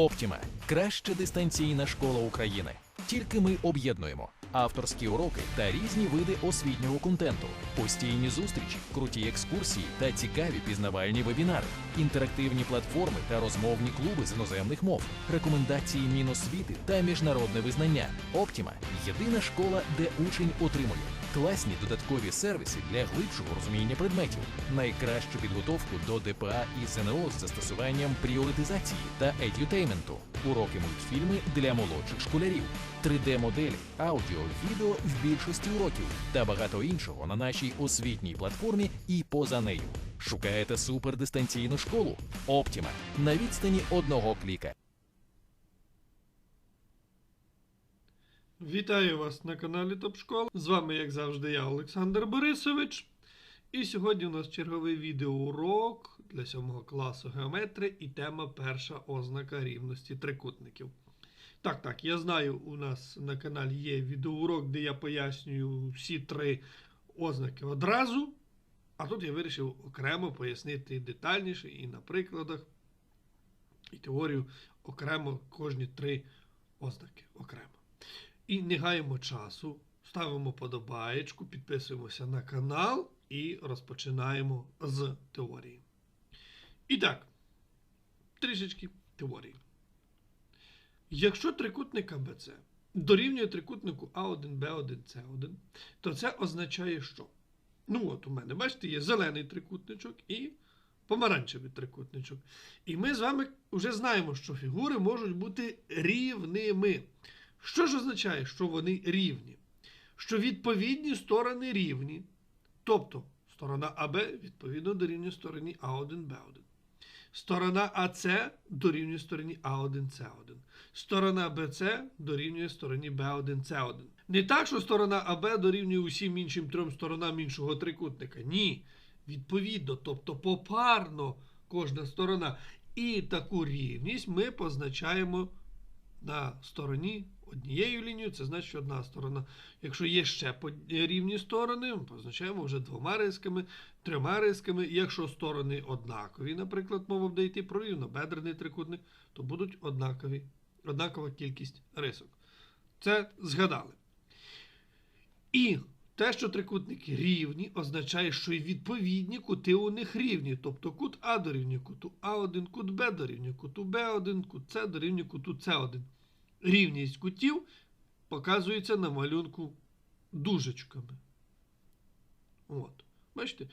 Оптіма краща дистанційна школа України. Тільки ми об'єднуємо авторські уроки та різні види освітнього контенту, постійні зустрічі, круті екскурсії та цікаві пізнавальні вебінари, інтерактивні платформи та розмовні клуби з іноземних мов, рекомендації Міносвіти та міжнародне визнання. Оптіма єдина школа, де учень отримує класні додаткові сервіси для глибшого розуміння предметів, найкращу підготовку до ДПА і ЗНО з застосуванням пріоритизації та едютейменту, уроки мультфільми для молодших школярів, 3D-моделі, аудіо, відео в більшості уроків та багато іншого на нашій освітній платформі і поза нею. Шукаєте супердистанційну школу? Оптіма на відстані одного кліка. Вітаю вас на каналі Топ Школа. З вами, як завжди, я Олександр Борисович. І сьогодні у нас черговий відеоурок для 7 класу геометрії і тема перша ознака рівності трикутників. Так, так, я знаю, у нас на каналі є відеоурок, де я пояснюю всі три ознаки одразу. А тут я вирішив окремо пояснити детальніше і на прикладах, і теорію окремо кожні три ознаки окремо. І не гаємо часу, ставимо подобаєчку, підписуємося на канал і розпочинаємо з теорії. І так, трішечки теорії. Якщо трикутник АБЦ дорівнює трикутнику А1, Б1, С1, то це означає що? Ну, от у мене, бачите, є зелений трикутничок і помаранчевий трикутничок. І ми з вами вже знаємо, що фігури можуть бути рівними. Що ж означає, що вони рівні? Що відповідні сторони рівні. Тобто сторона АБ відповідно дорівнює стороні А1, Б1. Сторона АС дорівнює стороні А1, С1. Сторона БЦ дорівнює стороні Б1, С1. Не так, що сторона АБ дорівнює усім іншим трьом сторонам іншого трикутника. Ні. Відповідно, тобто попарно кожна сторона. І таку рівність ми позначаємо на стороні однією лінією, це значить одна сторона. Якщо є ще рівні сторони, позначаємо вже двома рисками, трьома рисками. Якщо сторони однакові, наприклад, мова буде йти про рівнобедрений трикутник, то будуть однакові, однакова кількість рисок. Це згадали. І те, що трикутники рівні, означає, що і відповідні кути у них рівні. Тобто кут А дорівнює куту А1, кут Б дорівнює куту Б1, кут С дорівнює куту С1. Рівність кутів показується на малюнку дужечками. От. Бачите?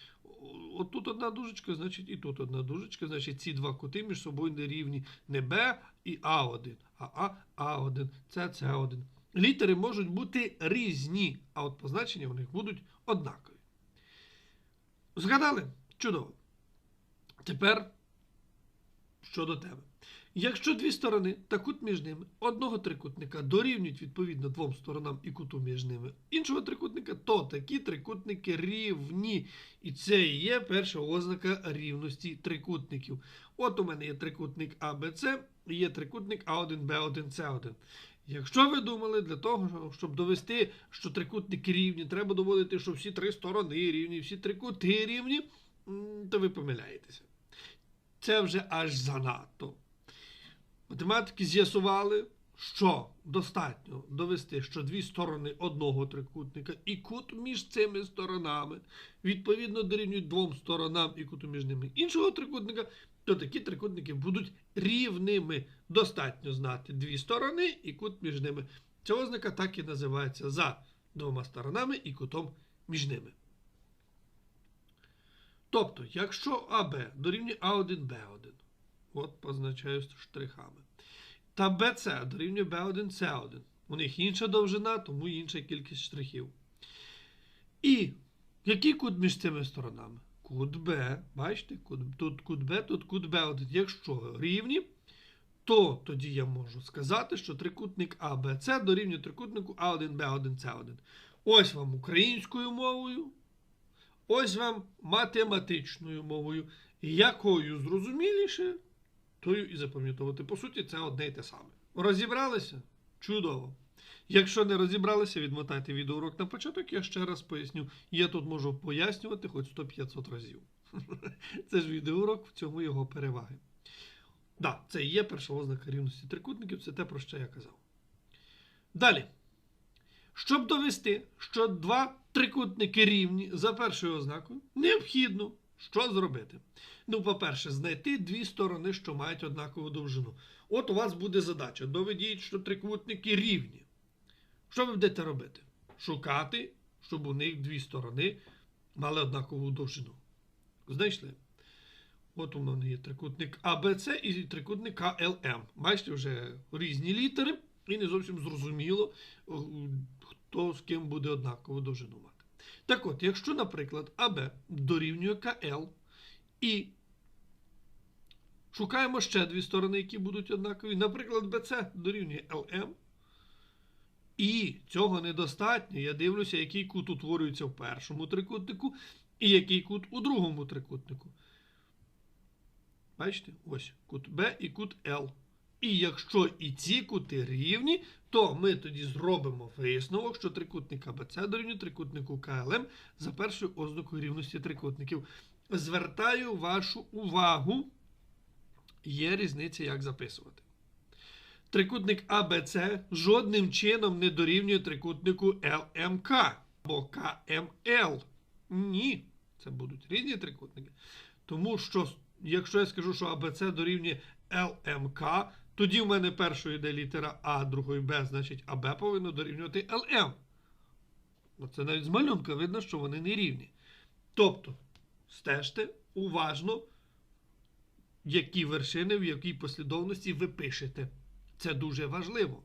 От тут одна дужечка, значить і тут одна дужечка, значить ці два кути між собою не рівні не Б і А1, а А, А1, С, С1. Літери можуть бути різні, а от позначення у них будуть однакові. Згадали? Чудово. Тепер щодо тебе. Якщо дві сторони та кут між ними одного трикутника дорівнюють відповідно двом сторонам і куту між ними іншого трикутника, то такі трикутники рівні. І це і є перша ознака рівності трикутників. От у мене є трикутник АБЦ і є трикутник А1, Б1, С1. Якщо ви думали для того, щоб довести, що трикутники рівні, треба доводити, що всі три сторони рівні, всі три кути рівні, то ви помиляєтеся. Це вже аж занадто. Математики з'ясували, що достатньо довести, що дві сторони одного трикутника і кут між цими сторонами відповідно дорівнюють двом сторонам і куту між ними іншого трикутника, то такі трикутники будуть рівними. Достатньо знати дві сторони і кут між ними. Ця ознака так і називається за двома сторонами і кутом між ними. Тобто, якщо АБ дорівнює А1, Б1, от позначаю штрихами, та БЦ дорівнює Б1, С1, у них інша довжина, тому інша кількість штрихів. І який кут між цими сторонами? Кут Б, бачите, кут, тут кут Б, тут кут Б1. Якщо рівні, то тоді я можу сказати, що трикутник АБЦ дорівнює трикутнику А1, Б1, С1. Ось вам українською мовою, ось вам математичною мовою. Якою зрозуміліше, тою і запам'ятовувати. По суті, це одне й те саме. Розібралися? Чудово. Якщо не розібралися, відмотайте відеоурок на початок, я ще раз поясню. Я тут можу пояснювати хоч 100-500 разів. Це ж відеоурок, в цьому його переваги. Да, це і є перша ознака рівності трикутників, це те, про що я казав. Далі. Щоб довести, що два трикутники рівні за першою ознакою, необхідно що зробити? Ну, по-перше, знайти дві сторони, що мають однакову довжину. От у вас буде задача. Доведіть, що трикутники рівні. Що ви будете робити? Шукати, щоб у них дві сторони мали однакову довжину. Знайшли? От у мене є трикутник АБЦ і трикутник КЛМ. Бачите, вже різні літери, і не зовсім зрозуміло, хто з ким буде однакову довжину мати. Так от, якщо, наприклад, АБ дорівнює КЛ і шукаємо ще дві сторони, які будуть однакові, наприклад, БЦ дорівнює ЛМ. І цього недостатньо. Я дивлюся, який кут утворюється в першому трикутнику і який кут у другому трикутнику. Бачите? Ось кут Б і кут Л. І якщо і ці кути рівні, то ми тоді зробимо висновок, що трикутник АБЦ дорівнює трикутнику КЛМ за першою ознакою рівності трикутників. Звертаю вашу увагу, є різниця, як записувати. Трикутник АБЦ жодним чином не дорівнює трикутнику ЛМК або КМЛ. Ні, це будуть різні трикутники. Тому що, якщо я скажу, що АБЦ дорівнює ЛМК, тоді в мене першою йде літера А, другою Б, значить АБ повинно дорівнювати ЛМ. Ну, Це навіть з малюнка видно, що вони не рівні. Тобто, стежте уважно, які вершини, в якій послідовності ви пишете. Це дуже важливо.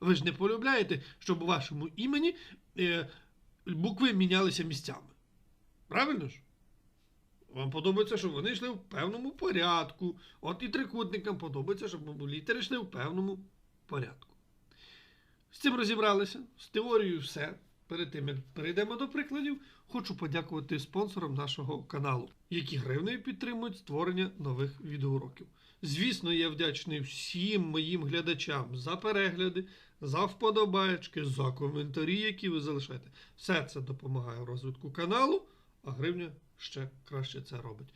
Ви ж не полюбляєте, щоб у вашому імені е, букви мінялися місцями. Правильно ж? Вам подобається, щоб вони йшли в певному порядку. От і трикутникам подобається, щоб літери йшли в певному порядку. З цим розібралися, з теорією все. Перед тим, як перейдемо до прикладів, хочу подякувати спонсорам нашого каналу, які гривнею підтримують створення нових відеоуроків. Звісно, я вдячний всім моїм глядачам за перегляди, за вподобаєчки, за коментарі, які ви залишаєте. Все це допомагає розвитку каналу, а гривня ще краще це робить.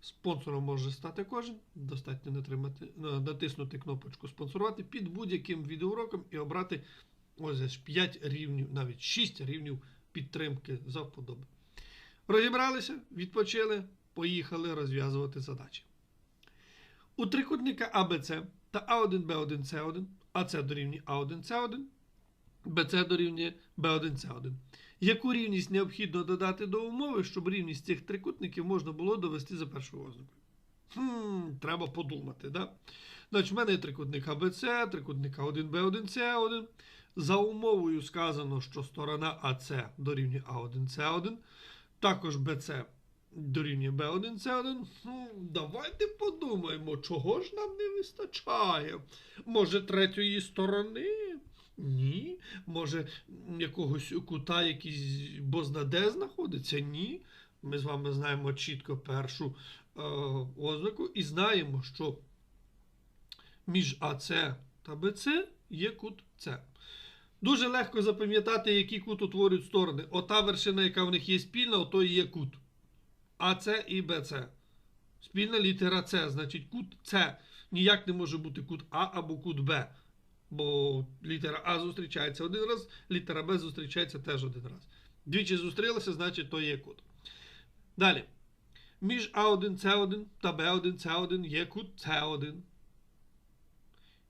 Спонсором може стати кожен. Достатньо натримати, натиснути кнопочку спонсорувати під будь-яким відеоуроком і обрати ось аж 5 рівнів, навіть 6 рівнів підтримки за вподоби. Розібралися, відпочили, поїхали розв'язувати задачі. У трикутника АБЦ та А1, Б1, С1, АЦ дорівнює А1, С1, БЦ дорівнює Б1, С1. Яку рівність необхідно додати до умови, щоб рівність цих трикутників можна було довести за першою ознакою? Хм, треба подумати, да? Значить, в мене є трикутник АБЦ, трикутник А1, Б1, С1. За умовою сказано, що сторона АЦ дорівнює А1, С1. Також БЦ дорівнює Б1, С1. Хм, давайте подумаємо, чого ж нам не вистачає. Може, третьої сторони? Ні. Може, якогось кута, якийсь бозна де знаходиться? Ні. Ми з вами знаємо чітко першу е, ознаку і знаємо, що між АЦ та БЦ є кут С. Дуже легко запам'ятати, який кут утворюють сторони. Ота вершина, яка в них є спільна, ото і є кут. АЦ і БЦ. Спільна літера С, значить кут С. Ніяк не може бути кут А або кут Б. Бо літера А зустрічається один раз, літера Б зустрічається теж один раз. Двічі зустрілися, значить то є кут. Далі. Між А1, С1 та Б1, С1 є кут С1.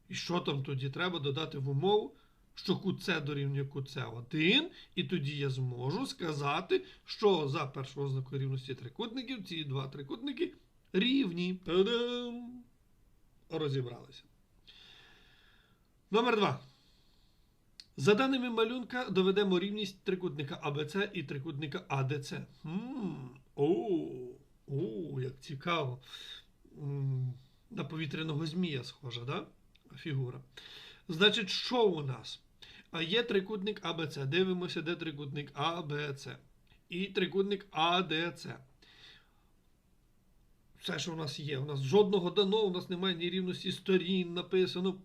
І що там тоді треба додати в умову, що С дорівнює кут С1, і тоді я зможу сказати, що за першу ознакою рівності трикутників ці два трикутники рівні. Та-дам! Розібралися. Номер 2. За даними малюнка доведемо рівність трикутника АБЦ і трикутника АДЦ. О, як цікаво. На повітряного змія схожа, да? Фігура. Значить, що у нас? А Є трикутник АБЦ. Дивимося, де трикутник АБЦ. І трикутник АДЦ. Все, що у нас є. У нас жодного дано, у нас немає ні рівності сторін написано.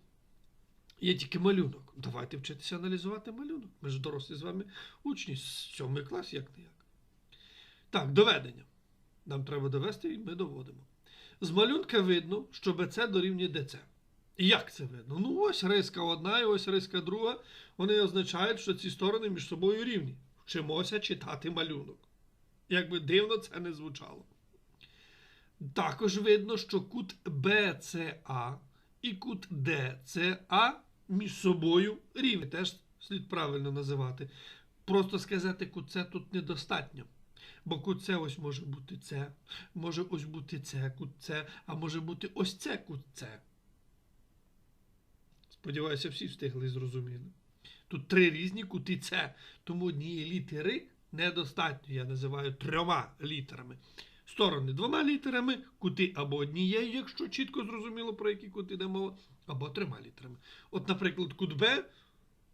Є тільки малюнок. Давайте вчитися аналізувати малюнок. Ми ж дорослі з вами учні, з сьомий клас, як не як. Так, доведення. Нам треба довести, і ми доводимо. З малюнка видно, що BC дорівнює DC. Як це видно? Ну ось риска одна і ось риска друга. Вони означають, що ці сторони між собою рівні. Вчимося читати малюнок. Як би дивно це не звучало. Також видно, що кут BCA і кут DCA між собою рівні. Теж слід правильно називати. Просто сказати кут С тут недостатньо. Бо кут С ось може бути С, може ось бути С, кут С, а може бути ось це кут С. Сподіваюся, всі встигли і зрозуміли. Тут три різні кути С, тому однієї літери недостатньо. Я називаю трьома літерами. Сторони двома літерами, кути або однією, якщо чітко зрозуміло, про які кути йде мова, або трьома літерами. От, наприклад, кут Б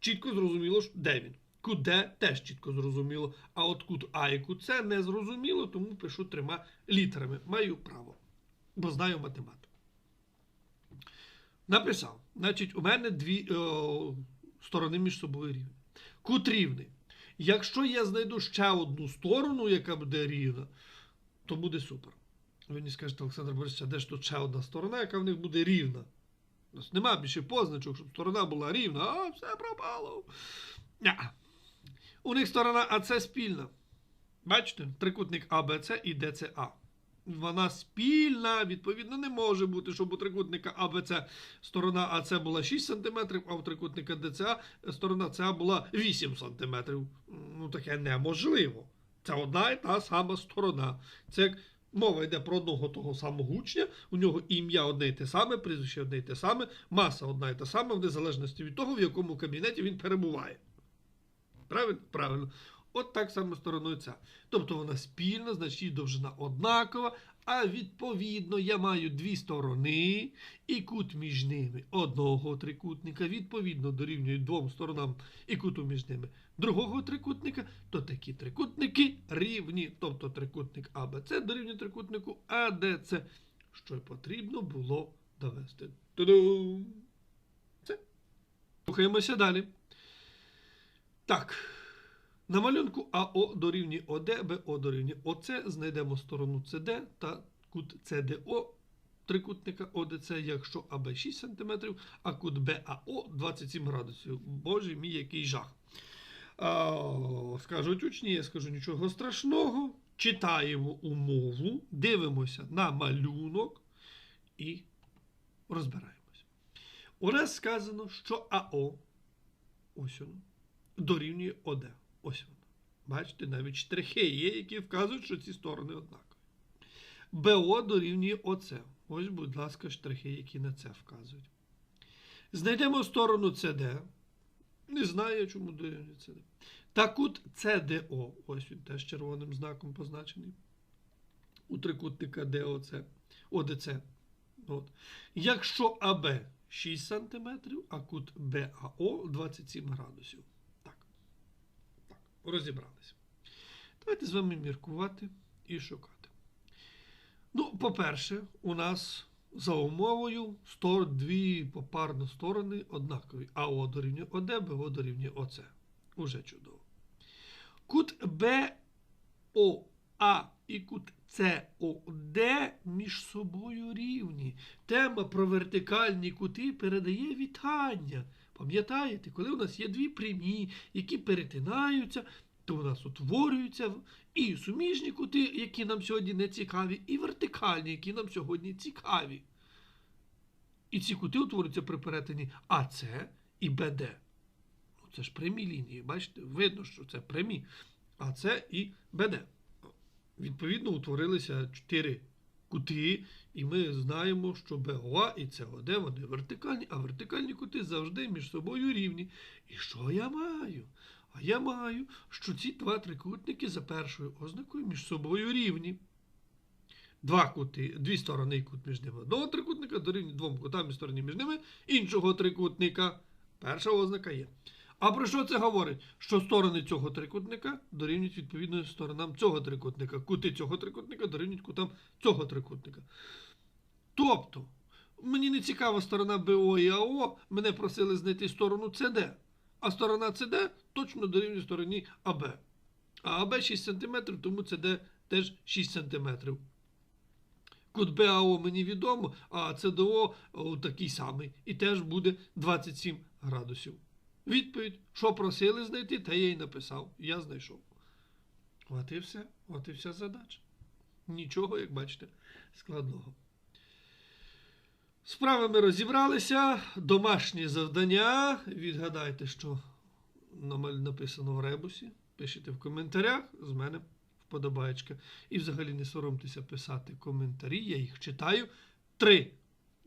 чітко зрозуміло, де він. Кут Д теж чітко зрозуміло. А от кут А і кут С не зрозуміло, тому пишу трьома літерами. Маю право, бо знаю математику. Написав. Значить, у мене дві о, сторони між собою рівні. Кут рівний. Якщо я знайду ще одну сторону, яка буде рівна, то буде супер. Ви мені скажете, Олександр Борисович, а де ж тут ще одна сторона, яка в них буде рівна? Нема більше позначок, щоб сторона була рівна, а все пропало. Ня. У них сторона АЦ спільна. Бачите? Трикутник АБЦ і ДЦА. Вона спільна, відповідно, не може бути, щоб у трикутника АБЦ сторона АЦ була 6 см, а у трикутника ДЦА сторона ЦА була 8 см. Ну, таке неможливо. Це одна і та сама сторона. Це як мова йде про одного того самого учня, у нього ім'я одне і те саме, прізвище одне і те саме, маса одна і та сама, в незалежності від того, в якому кабінеті він перебуває. Правильно? Правильно. От так само стороною ця. Тобто вона спільна, значить її довжина однакова, а відповідно я маю дві сторони, і кут між ними одного трикутника, відповідно дорівнює двом сторонам і куту між ними другого трикутника, то такі трикутники рівні, тобто трикутник АБЦ дорівнює трикутнику АДЦ, що й потрібно було довести. Ту-ду! Це. Рухаємося далі. Так. На малюнку АО дорівнює ОД, БО дорівнює ОЦ, знайдемо сторону СД та кут СДО трикутника ОДЦ, якщо АБ 6 см, а кут БАО 27 градусів. Боже мій, який жах. А, скажуть учні, я скажу нічого страшного. Читаємо умову, дивимося на малюнок і розбираємося. У нас сказано, що АО, ось воно, дорівнює ОД. Ось воно. Бачите, навіть штрихи є, які вказують, що ці сторони однакові. БО дорівнює ОЦ. Ось, будь ласка, штрихи, які на це вказують. Знайдемо сторону СД. Не знаю, чому дорівнює СД. Та кут СДО. Ось він теж червоним знаком позначений. У трикутника ДОЦ. ОДЦ. От. Якщо АБ 6 см, а кут БАО 27 градусів. Розібралися. Давайте з вами міркувати і шукати. Ну, по-перше, у нас за умовою дві попарно сторони однакові. АО дорівнює ОД, БО дорівнює ОЦ. Уже чудово. Кут БОА і кут СОД між собою рівні. Тема про вертикальні кути передає вітання. Пам'ятаєте, коли у нас є дві прямі, які перетинаються, то у нас утворюються і суміжні кути, які нам сьогодні не цікаві, і вертикальні, які нам сьогодні цікаві. І ці кути утворюються при перетині АЦ і БД. Ну, це ж прямі лінії, бачите, видно, що це прямі АЦ і БД. Відповідно, утворилися чотири кути, і ми знаємо, що БОА і СОД вони вертикальні, а вертикальні кути завжди між собою рівні. І що я маю? А я маю, що ці два трикутники за першою ознакою між собою рівні. Два кути, дві сторони кут між ними одного трикутника дорівнює двом кутам і стороні між ними іншого трикутника. Перша ознака є. А про що це говорить? Що сторони цього трикутника дорівнюють відповідно сторонам цього трикутника. Кути цього трикутника дорівнюють кутам цього трикутника. Тобто, мені не цікава сторона БО і АО, мене просили знайти сторону СД. А сторона СД точно дорівнює стороні АБ. А АБ 6 см, тому СД теж 6 см. Кут БАО мені відомо, а ЦДО такий самий. І теж буде 27 градусів. Відповідь, що просили знайти, те я й написав. Я знайшов. От і все. От і вся задача. Нічого, як бачите, складного. Справами розібралися. Домашнє завдання. Відгадайте, що написано в ребусі. Пишіть в коментарях. З мене вподобаєчка. І взагалі не соромтеся писати коментарі. Я їх читаю. Три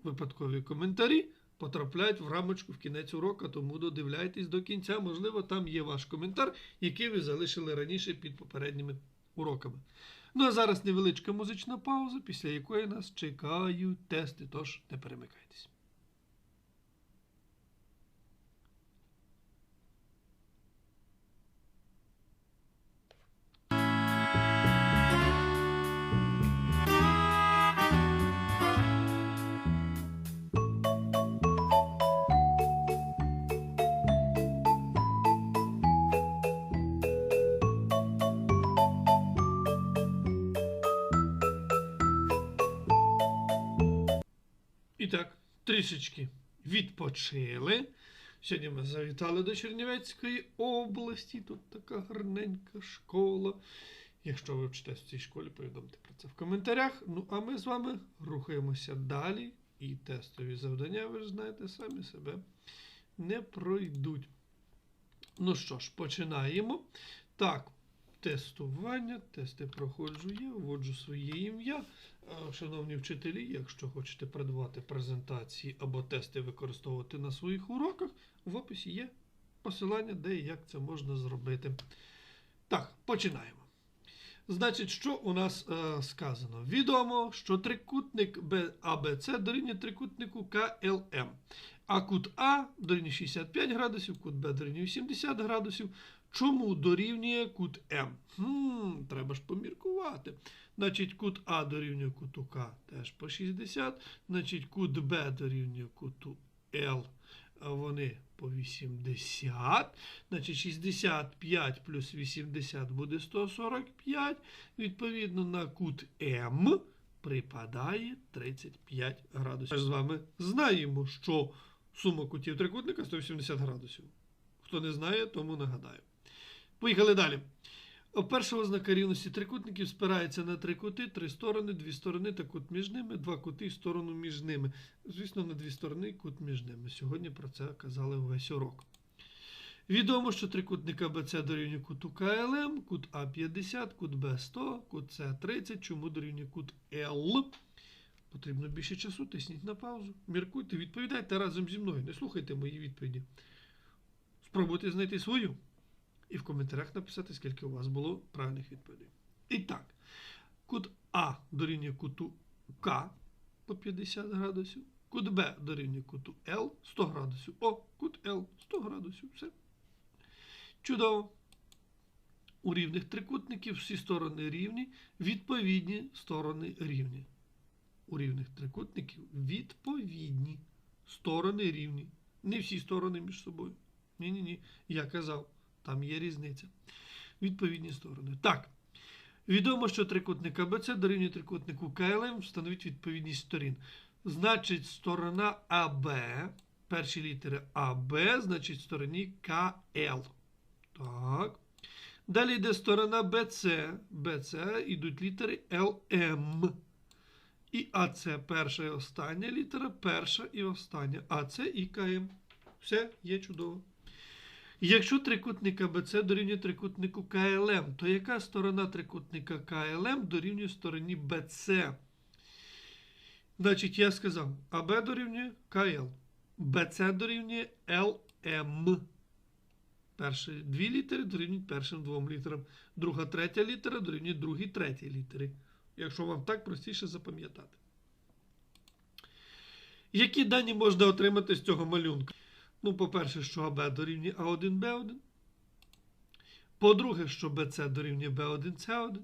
випадкові коментарі потрапляють в рамочку в кінець урока, тому додивляйтесь до кінця. Можливо, там є ваш коментар, який ви залишили раніше під попередніми уроками. Ну а зараз невеличка музична пауза, після якої нас чекають тести, тож не перемикайтесь. І так, трішечки відпочили. Сьогодні ми завітали до Чернівецької області. Тут така гарненька школа. Якщо ви вчитесь в цій школі, повідомте про це в коментарях. Ну, а ми з вами рухаємося далі. І тестові завдання, ви ж знаєте, самі себе не пройдуть. Ну що ж, починаємо. Так, тестування, тести проходжу я, вводжу своє ім'я. Шановні вчителі, якщо хочете придбати презентації або тести використовувати на своїх уроках, в описі є посилання, де і як це можна зробити. Так, починаємо. Значить, що у нас е, сказано? Відомо, що трикутник АБЦ дорівнює трикутнику КЛМ. А кут А дорівнює 65 градусів, кут Б дорівнює 70 градусів. Чому дорівнює кут М? Хм, треба ж поміркувати. Значить, кут А дорівнює куту К теж по 60. Значить, кут Б дорівнює куту Л. Вони по 80. Значить, 65 плюс 80 буде 145. Відповідно, на кут М припадає 35 градусів. Ми з вами знаємо, що сума кутів трикутника 180 градусів. Хто не знає, тому нагадаю. Поїхали далі. Перша ознака рівності трикутників спирається на три кути, три сторони, дві сторони та кут між ними, два кути і сторону між ними. Звісно, на дві сторони і кут між ними. Сьогодні про це казали увесь урок. Відомо, що трикутник АБЦ дорівнює куту КЛМ, кут А 50, кут Б 100, кут С 30. Чому дорівнює кут Л? Потрібно більше часу, тисніть на паузу. Міркуйте, відповідайте разом зі мною. Не слухайте мої відповіді. Спробуйте знайти свою і в коментарях написати, скільки у вас було правильних відповідей. І так, кут А дорівнює куту К по 50 градусів, кут Б дорівнює куту Л 100 градусів. О, кут Л 100 градусів. Все. Чудово. У рівних трикутників всі сторони рівні, відповідні сторони рівні. У рівних трикутників відповідні сторони рівні. Не всі сторони між собою. Ні-ні ні. Я казав. Там є різниця. Відповідні сторони. Так. Відомо, що трикутник АБЦ дорівнює трикутнику КЛМ встановить відповідність сторін. Значить, сторона АБ, перші літери АБ, значить стороні КЛ. Так. Далі йде сторона БЦ. БЦ йдуть літери ЛМ. І АЦ перша і остання літера, перша і остання. АЦ і КМ. Все, є чудово. Якщо трикутник АБЦ дорівнює трикутнику КЛМ, то яка сторона трикутника КЛМ дорівнює стороні БЦ? Значить, я сказав, АБ дорівнює КЛ, БЦ дорівнює ЛМ. Перші дві літери дорівнюють першим двом літерам. Друга, третя літера дорівнює другій, третій літері. Якщо вам так простіше запам'ятати. Які дані можна отримати з цього малюнка? Ну, по-перше, що АБ дорівнює А1, Б1. По-друге, що БЦ дорівнює Б1, С1.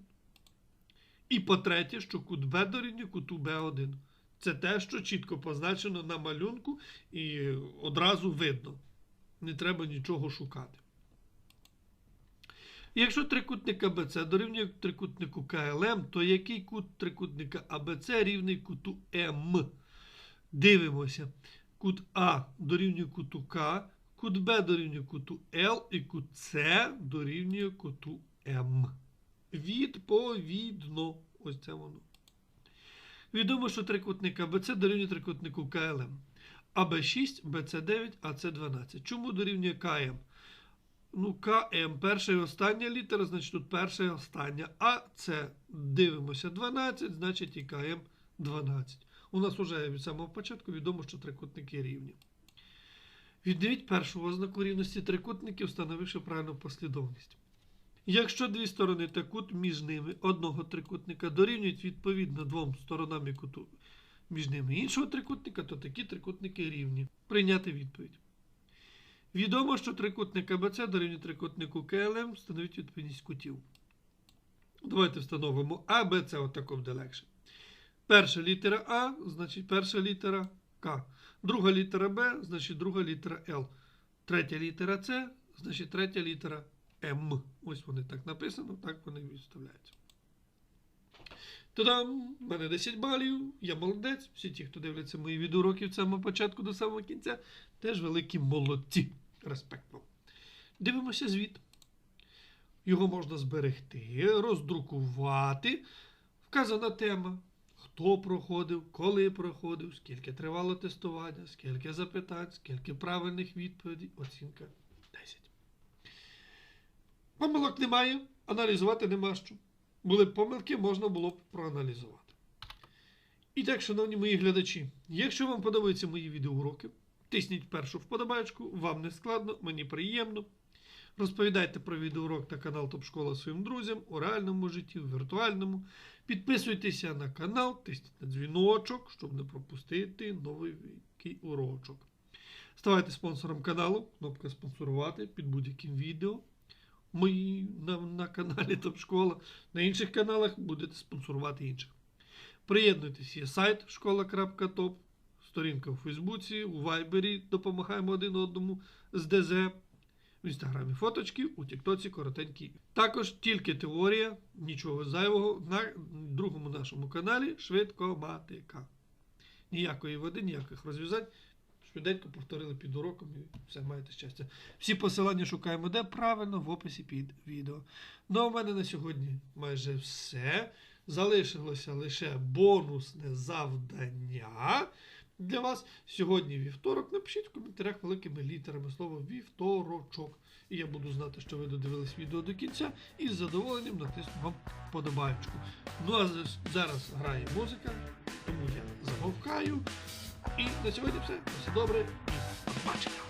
І по-третє, що кут Б дорівнює куту Б1. Це те, що чітко позначено на малюнку і одразу видно. Не треба нічого шукати. Якщо трикутник АБЦ дорівнює трикутнику КЛМ, то який кут трикутника АБЦ рівний куту М? Дивимося. Кут А дорівнює куту К, кут Б дорівнює куту Л і кут С дорівнює куту М. Відповідно. Ось це воно. Відомо, що трикутник АБЦ дорівнює трикутнику КЛМ. АБ6, БЦ9, АЦ12. Чому дорівнює КМ? Ну, КМ перша і остання літера, значить тут перша і остання. А це дивимося 12, значить і КМ 12. У нас вже від самого початку відомо, що трикутники рівні. Віддивіть першу ознаку рівності трикутників, встановивши правильну послідовність. Якщо дві сторони та кут між ними одного трикутника дорівнюють відповідно двом сторонам куту між ними іншого трикутника, то такі трикутники рівні. Прийняти відповідь. Відомо, що трикутник АБЦ дорівнює трикутнику КЛМ становить відповідність кутів. Давайте встановимо А, Б, С отако буде легше. Перша літера А, значить перша літера К. Друга літера Б, значить друга літера Л. Третя літера С, значить третя літера М. Ось вони так написано, так вони відставляються. Та-дам! У мене 10 балів, я молодець. Всі ті, хто дивляться мої відеоуроки від самого початку до самого кінця, теж великі молодці. Респект вам. Дивимося звіт. Його можна зберегти, роздрукувати. Вказана тема. Хто проходив, коли проходив, скільки тривало тестування, скільки запитань, скільки правильних відповідей. Оцінка 10. Помилок немає, аналізувати нема що. Були б помилки, можна було б проаналізувати. І так, шановні мої глядачі, якщо вам подобаються мої відеоуроки, тисніть першу вподобайку, вам не складно, мені приємно. Розповідайте про відеоурок та канал Топ Школа своїм друзям у реальному житті, у віртуальному. Підписуйтеся на канал, тисніть на дзвіночок, щоб не пропустити новий урочок. Ставайте спонсором каналу, кнопка спонсорувати під будь-яким відео. Мої на, на каналі Топ Школа. На інших каналах будете спонсорувати інших. Приєднуйтесь, є сайт школа.топ, сторінка у Фейсбуці, у Вайбері допомагаємо один одному з ДЗ, в інстаграмі фоточки, у Тіктоці коротенькі. Також тільки теорія, нічого зайвого на другому нашому каналі Швидкоматика. Ніякої води, ніяких розв'язань. Швиденько повторили під уроком і все, маєте щастя. Всі посилання шукаємо де правильно в описі під відео. Ну, у мене на сьогодні майже все. Залишилося лише бонусне завдання для вас. Сьогодні вівторок. Напишіть в коментарях великими літерами слово вівторочок. І я буду знати, що ви додивились відео до кінця, і з задоволенням натисну вам подобаєчку. Ну а зараз грає музика, тому я замовкаю. І на сьогодні все. Все добре і побачення.